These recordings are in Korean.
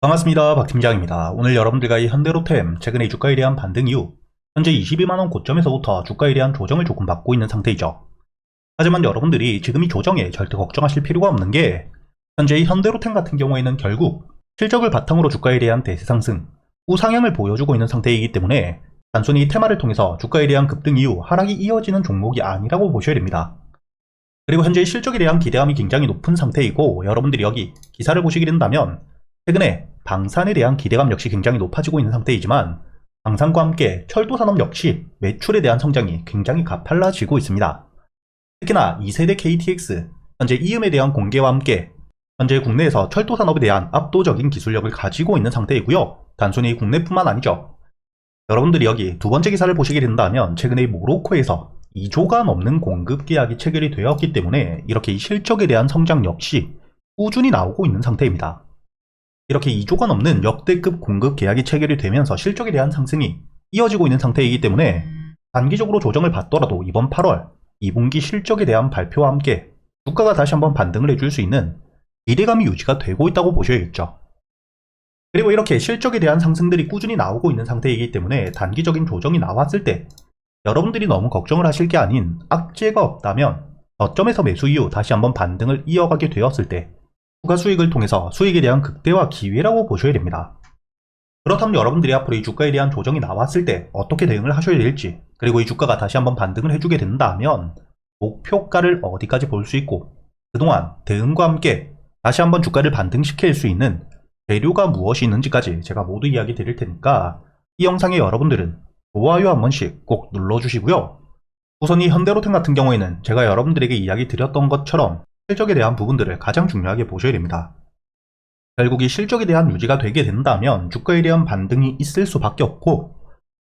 반갑습니다. 박 팀장입니다. 오늘 여러분들과 이 현대로템 최근에 주가에 대한 반등 이후 현재 22만원 고점에서부터 주가에 대한 조정을 조금 받고 있는 상태이죠. 하지만 여러분들이 지금 이 조정에 절대 걱정하실 필요가 없는 게 현재 이 현대로템 같은 경우에는 결국 실적을 바탕으로 주가에 대한 대세 상승, 우상향을 보여주고 있는 상태이기 때문에 단순히 이 테마를 통해서 주가에 대한 급등 이후 하락이 이어지는 종목이 아니라고 보셔야 됩니다. 그리고 현재 실적에 대한 기대감이 굉장히 높은 상태이고 여러분들이 여기 기사를 보시게 된다면 최근에 방산에 대한 기대감 역시 굉장히 높아지고 있는 상태이지만 방산과 함께 철도 산업 역시 매출에 대한 성장이 굉장히 가팔라지고 있습니다. 특히나 2세대 KTX, 현재 이음에 대한 공개와 함께 현재 국내에서 철도 산업에 대한 압도적인 기술력을 가지고 있는 상태이고요. 단순히 국내뿐만 아니죠. 여러분들이 여기 두 번째 기사를 보시게 된다면 최근에 모로코에서 2조가 넘는 공급 계약이 체결이 되었기 때문에 이렇게 이 실적에 대한 성장 역시 꾸준히 나오고 있는 상태입니다. 이렇게 2조가 넘는 역대급 공급 계약이 체결이 되면서 실적에 대한 상승이 이어지고 있는 상태이기 때문에 단기적으로 조정을 받더라도 이번 8월 2분기 실적에 대한 발표와 함께 주가가 다시 한번 반등을 해줄 수 있는 기대감이 유지가 되고 있다고 보셔야겠죠. 그리고 이렇게 실적에 대한 상승들이 꾸준히 나오고 있는 상태이기 때문에 단기적인 조정이 나왔을 때 여러분들이 너무 걱정을 하실 게 아닌 악재가 없다면 저점에서 매수 이후 다시 한번 반등을 이어가게 되었을 때 추가 수익을 통해서 수익에 대한 극대화 기회라고 보셔야 됩니다. 그렇다면 여러분들이 앞으로 이 주가에 대한 조정이 나왔을 때 어떻게 대응을 하셔야 될지 그리고 이 주가가 다시 한번 반등을 해주게 된다면 목표가를 어디까지 볼 수 있고 그동안 대응과 함께 다시 한번 주가를 반등시킬 수 있는 재료가 무엇이 있는지까지 제가 모두 이야기 드릴 테니까 이 영상에 여러분들은 좋아요 한 번씩 꼭 눌러주시고요. 우선 이 현대로템 같은 경우에는 제가 여러분들에게 이야기 드렸던 것처럼 실적에 대한 부분들을 가장 중요하게 보셔야 됩니다. 결국 이 실적에 대한 유지가 되게 된다면 주가에 대한 반등이 있을 수밖에 없고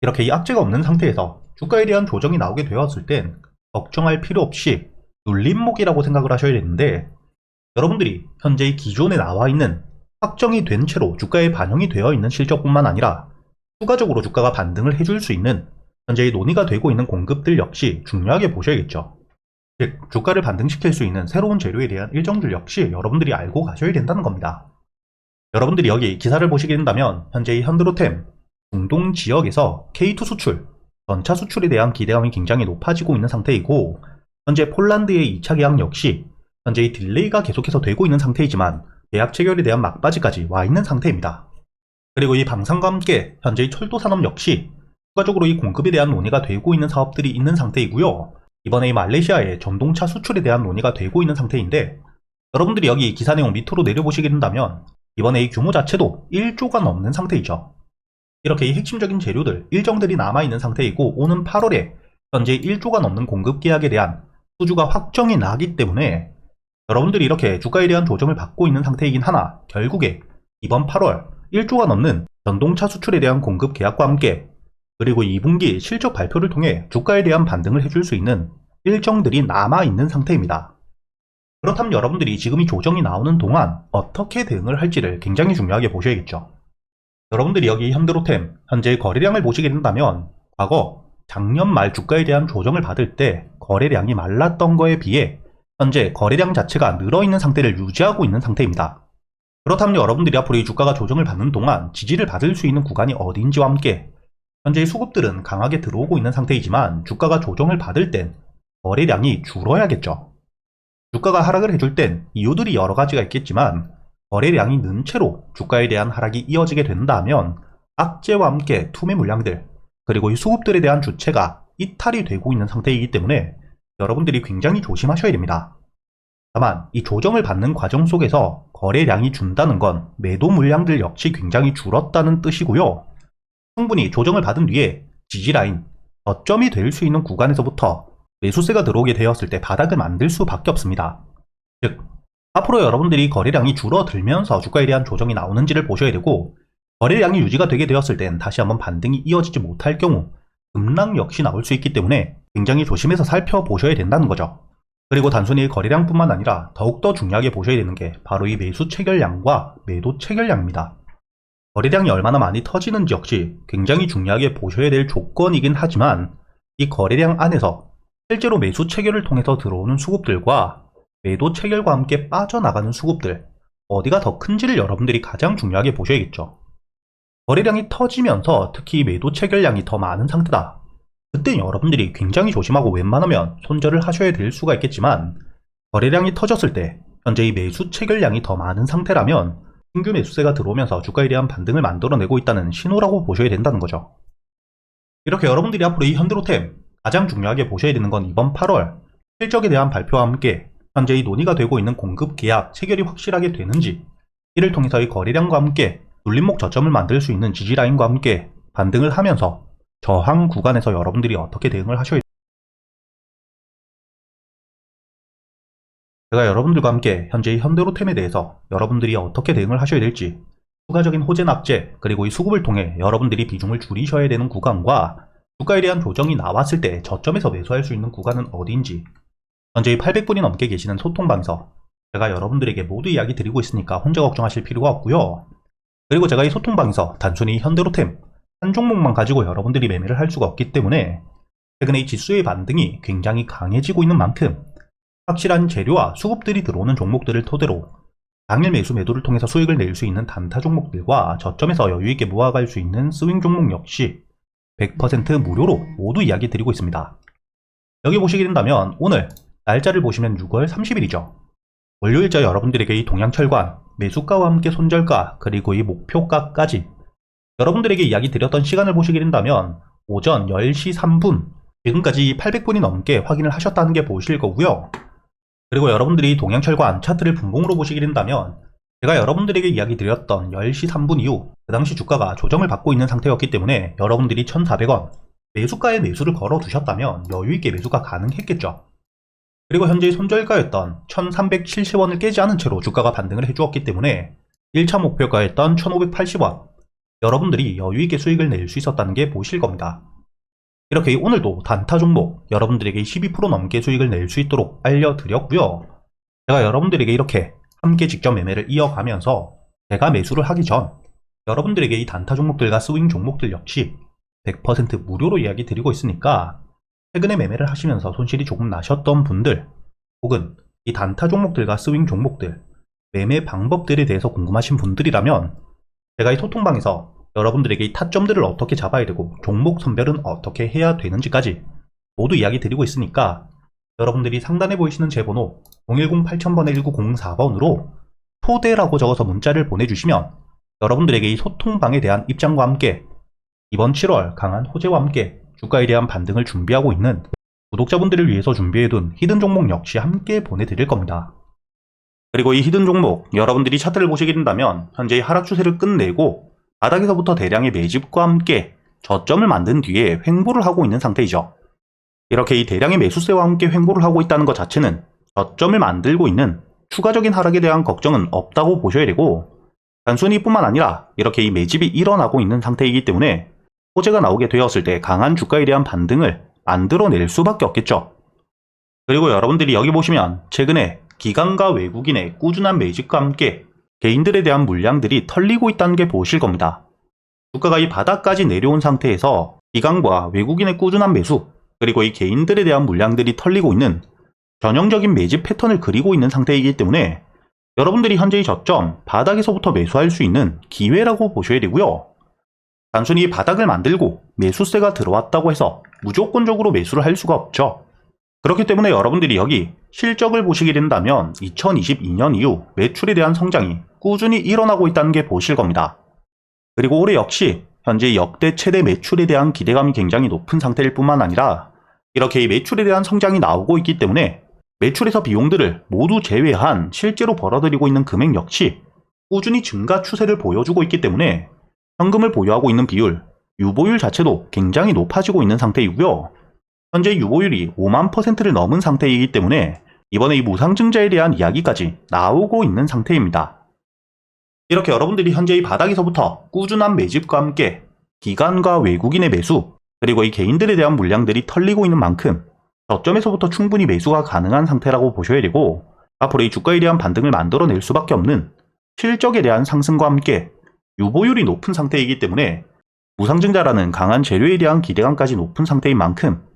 이렇게 이 악재가 없는 상태에서 주가에 대한 조정이 나오게 되었을 땐 걱정할 필요 없이 눌림목이라고 생각을 하셔야 되는데 여러분들이 현재 이 기존에 나와 있는 확정이 된 채로 주가에 반영이 되어 있는 실적뿐만 아니라 추가적으로 주가가 반등을 해줄 수 있는 현재 이 논의가 되고 있는 공급들 역시 중요하게 보셔야겠죠. 즉, 주가를 반등시킬 수 있는 새로운 재료에 대한 일정들 역시 여러분들이 알고 가셔야 된다는 겁니다. 여러분들이 여기 기사를 보시게 된다면 현재 이 현드로템 중동 지역에서 K2 수출, 전차 수출에 대한 기대감이 굉장히 높아지고 있는 상태이고 현재 폴란드의 2차 계약 역시 현재 이 딜레이가 계속해서 되고 있는 상태이지만 계약 체결에 대한 막바지까지 와 있는 상태입니다. 그리고 이 방산과 함께 현재 이 철도 산업 역시 추가적으로 이 공급에 대한 논의가 되고 있는 사업들이 있는 상태이고요. 이번에 이 말레이시아의 전동차 수출에 대한 논의가 되고 있는 상태인데 여러분들이 여기 기사 내용 밑으로 내려보시게 된다면 이번에 이 규모 자체도 1조가 넘는 상태이죠. 이렇게 이 핵심적인 재료들, 일정들이 남아있는 상태이고 오는 8월에 현재 1조가 넘는 공급 계약에 대한 수주가 확정이 나기 때문에 여러분들이 이렇게 주가에 대한 조정을 받고 있는 상태이긴 하나 결국에 이번 8월 1조가 넘는 전동차 수출에 대한 공급 계약과 함께 그리고 2분기 실적 발표를 통해 주가에 대한 반등을 해줄 수 있는 일정들이 남아있는 상태입니다. 그렇다면 여러분들이 지금 이 조정이 나오는 동안 어떻게 대응을 할지를 굉장히 중요하게 보셔야겠죠. 여러분들이 여기 현대로템 현재 거래량을 보시게 된다면 과거 작년 말 주가에 대한 조정을 받을 때 거래량이 말랐던 거에 비해 현재 거래량 자체가 늘어있는 상태를 유지하고 있는 상태입니다. 그렇다면 여러분들이 앞으로 이 주가가 조정을 받는 동안 지지를 받을 수 있는 구간이 어디인지와 함께 현재 수급들은 강하게 들어오고 있는 상태이지만 주가가 조정을 받을 땐 거래량이 줄어야겠죠. 주가가 하락을 해줄 땐 이유들이 여러 가지가 있겠지만 거래량이 는 채로 주가에 대한 하락이 이어지게 된다면 악재와 함께 투매 물량들 그리고 이 수급들에 대한 주체가 이탈이 되고 있는 상태이기 때문에 여러분들이 굉장히 조심하셔야 됩니다. 다만 이 조정을 받는 과정 속에서 거래량이 준다는 건 매도 물량들 역시 굉장히 줄었다는 뜻이고요. 충분히 조정을 받은 뒤에 지지라인, 저점이 될 수 있는 구간에서부터 매수세가 들어오게 되었을 때 바닥을 만들 수밖에 없습니다. 즉, 앞으로 여러분들이 거래량이 줄어들면서 주가에 대한 조정이 나오는지를 보셔야 되고, 거래량이 유지가 되게 되었을 땐 다시 한번 반등이 이어지지 못할 경우, 급락 역시 나올 수 있기 때문에 굉장히 조심해서 살펴보셔야 된다는 거죠. 그리고 단순히 거래량뿐만 아니라 더욱더 중요하게 보셔야 되는 게 바로 이 매수 체결량과 매도 체결량입니다. 거래량이 얼마나 많이 터지는지 역시 굉장히 중요하게 보셔야 될 조건이긴 하지만 이 거래량 안에서 실제로 매수 체결을 통해서 들어오는 수급들과 매도 체결과 함께 빠져나가는 수급들 어디가 더 큰지를 여러분들이 가장 중요하게 보셔야겠죠. 거래량이 터지면서 특히 매도 체결량이 더 많은 상태다. 그때 여러분들이 굉장히 조심하고 웬만하면 손절을 하셔야 될 수가 있겠지만 거래량이 터졌을 때 현재 이 매수 체결량이 더 많은 상태라면 신규 매수세가 들어오면서 주가에 대한 반등을 만들어내고 있다는 신호라고 보셔야 된다는 거죠. 이렇게 여러분들이 앞으로 이 현대로템 가장 중요하게 보셔야 되는 건 이번 8월 실적에 대한 발표와 함께 현재 이 논의가 되고 있는 공급 계약 체결이 확실하게 되는지 이를 통해서 이 거래량과 함께 눌림목 저점을 만들 수 있는 지지라인과 함께 반등을 하면서 저항 구간에서 여러분들이 어떻게 대응을 하셔야 제가 여러분들과 함께 현재 이 현대로템에 대해서 여러분들이 어떻게 대응을 하셔야 될지 추가적인 호재 납재 그리고 이 수급을 통해 여러분들이 비중을 줄이셔야 되는 구간과 주가에 대한 조정이 나왔을 때 저점에서 매수할 수 있는 구간은 어디인지 현재 800분이 넘게 계시는 소통방에서 제가 여러분들에게 모두 이야기 드리고 있으니까 혼자 걱정하실 필요가 없고요. 그리고 제가 이 소통방에서 단순히 현대로템 한 종목만 가지고 여러분들이 매매를 할 수가 없기 때문에 최근에 이 지수의 반등이 굉장히 강해지고 있는 만큼 확실한 재료와 수급들이 들어오는 종목들을 토대로 당일 매수 매도를 통해서 수익을 낼 수 있는 단타 종목들과 저점에서 여유있게 모아갈 수 있는 스윙 종목 역시 100% 무료로 모두 이야기 드리고 있습니다. 여기 보시게 된다면 오늘 날짜를 보시면 6월 30일이죠. 월요일자 여러분들에게 이 동양철관, 매수가와 함께 손절가, 그리고 이 목표가까지 여러분들에게 이야기 드렸던 시간을 보시게 된다면 오전 10시 3분, 지금까지 800분이 넘게 확인을 하셨다는 게 보실 거고요. 그리고 여러분들이 동양철관 차트를 분봉으로 보시게 된다면 제가 여러분들에게 이야기 드렸던 10시 3분 이후 그 당시 주가가 조정을 받고 있는 상태였기 때문에 여러분들이 1,400원 매수가에 매수를 걸어 두셨다면 여유있게 매수가 가능했겠죠. 그리고 현재 손절가였던 1370원을 깨지 않은 채로 주가가 반등을 해주었기 때문에 1차 목표가였던 1580원 여러분들이 여유있게 수익을 낼 수 있었다는 게 보실 겁니다. 이렇게 오늘도 단타 종목 여러분들에게 12% 넘게 수익을 낼 수 있도록 알려드렸고요. 제가 여러분들에게 이렇게 함께 직접 매매를 이어가면서 제가 매수를 하기 전 여러분들에게 이 단타 종목들과 스윙 종목들 역시 100% 무료로 이야기 드리고 있으니까 최근에 매매를 하시면서 손실이 조금 나셨던 분들 혹은 이 단타 종목들과 스윙 종목들 매매 방법들에 대해서 궁금하신 분들이라면 제가 이 소통방에서 여러분들에게 이 타점들을 어떻게 잡아야 되고 종목 선별은 어떻게 해야 되는지까지 모두 이야기 드리고 있으니까 여러분들이 상단에 보이시는 제 번호 010-8000번에 1904번으로 초대라고 적어서 문자를 보내주시면 여러분들에게 이 소통방에 대한 입장과 함께 이번 7월 강한 호재와 함께 주가에 대한 반등을 준비하고 있는 구독자분들을 위해서 준비해둔 히든 종목 역시 함께 보내드릴 겁니다. 그리고 이 히든 종목 여러분들이 차트를 보시게 된다면 현재 하락 추세를 끝내고 바닥에서부터 대량의 매집과 함께 저점을 만든 뒤에 횡보를 하고 있는 상태이죠. 이렇게 이 대량의 매수세와 함께 횡보를 하고 있다는 것 자체는 저점을 만들고 있는 추가적인 하락에 대한 걱정은 없다고 보셔야 되고 단순히 뿐만 아니라 이렇게 이 매집이 일어나고 있는 상태이기 때문에 호재가 나오게 되었을 때 강한 주가에 대한 반등을 만들어낼 수밖에 없겠죠. 그리고 여러분들이 여기 보시면 최근에 기관과 외국인의 꾸준한 매집과 함께 개인들에 대한 물량들이 털리고 있다는 게 보실 겁니다. 주가가 이 바닥까지 내려온 상태에서 기관과 외국인의 꾸준한 매수 그리고 이 개인들에 대한 물량들이 털리고 있는 전형적인 매집 패턴을 그리고 있는 상태이기 때문에 여러분들이 현재의 저점 바닥에서부터 매수할 수 있는 기회라고 보셔야 되고요. 단순히 바닥을 만들고 매수세가 들어왔다고 해서 무조건적으로 매수를 할 수가 없죠. 그렇기 때문에 여러분들이 여기 실적을 보시게 된다면 2022년 이후 매출에 대한 성장이 꾸준히 일어나고 있다는 게 보실 겁니다. 그리고 올해 역시 현재 역대 최대 매출에 대한 기대감이 굉장히 높은 상태일 뿐만 아니라 이렇게 매출에 대한 성장이 나오고 있기 때문에 매출에서 비용들을 모두 제외한 실제로 벌어들이고 있는 금액 역시 꾸준히 증가 추세를 보여주고 있기 때문에 현금을 보유하고 있는 비율, 유보율 자체도 굉장히 높아지고 있는 상태이고요. 현재 유보율이 5만 퍼센트를 넘은 상태이기 때문에 이번에 이 무상증자에 대한 이야기까지 나오고 있는 상태입니다. 이렇게 여러분들이 현재 이 바닥에서부터 꾸준한 매집과 함께 기관과 외국인의 매수 그리고 이 개인들에 대한 물량들이 털리고 있는 만큼 저점에서부터 충분히 매수가 가능한 상태라고 보셔야 되고 앞으로 이 주가에 대한 반등을 만들어낼 수밖에 없는 실적에 대한 상승과 함께 유보율이 높은 상태이기 때문에 무상증자라는 강한 재료에 대한 기대감까지 높은 상태인 만큼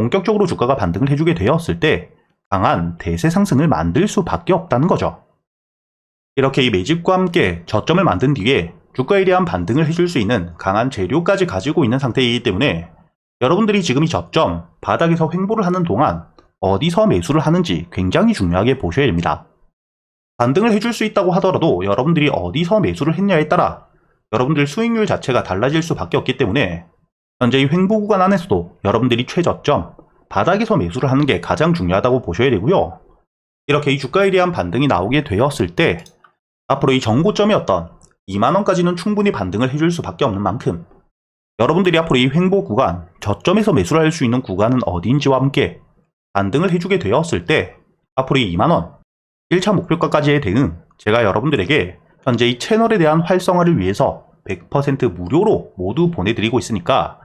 본격적으로 주가가 반등을 해주게 되었을 때 강한 대세 상승을 만들 수밖에 없다는 거죠. 이렇게 이 매집과 함께 저점을 만든 뒤에 주가에 대한 반등을 해줄 수 있는 강한 재료까지 가지고 있는 상태이기 때문에 여러분들이 지금 이 저점 바닥에서 횡보를 하는 동안 어디서 매수를 하는지 굉장히 중요하게 보셔야 됩니다. 반등을 해줄 수 있다고 하더라도 여러분들이 어디서 매수를 했냐에 따라 여러분들 수익률 자체가 달라질 수밖에 없기 때문에 현재 이 횡보 구간 안에서도 여러분들이 최저점 바닥에서 매수를 하는 게 가장 중요하다고 보셔야 되고요. 이렇게 이 주가에 대한 반등이 나오게 되었을 때 앞으로 이 정고점이었던 2만원까지는 충분히 반등을 해줄 수밖에 없는 만큼 여러분들이 앞으로 이 횡보 구간, 저점에서 매수를 할 수 있는 구간은 어디인지와 함께 반등을 해주게 되었을 때 앞으로 이 2만원, 1차 목표가까지의 대응 제가 여러분들에게 현재 이 채널에 대한 활성화를 위해서 100% 무료로 모두 보내드리고 있으니까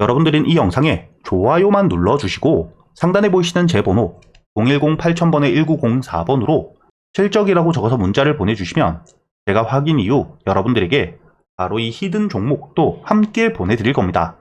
여러분들은 이 영상에 좋아요만 눌러주시고 상단에 보이시는 제 번호 010-8000번에 1904번으로 실적이라고 적어서 문자를 보내주시면 제가 확인 이후 여러분들에게 바로 이 히든 종목도 함께 보내드릴 겁니다.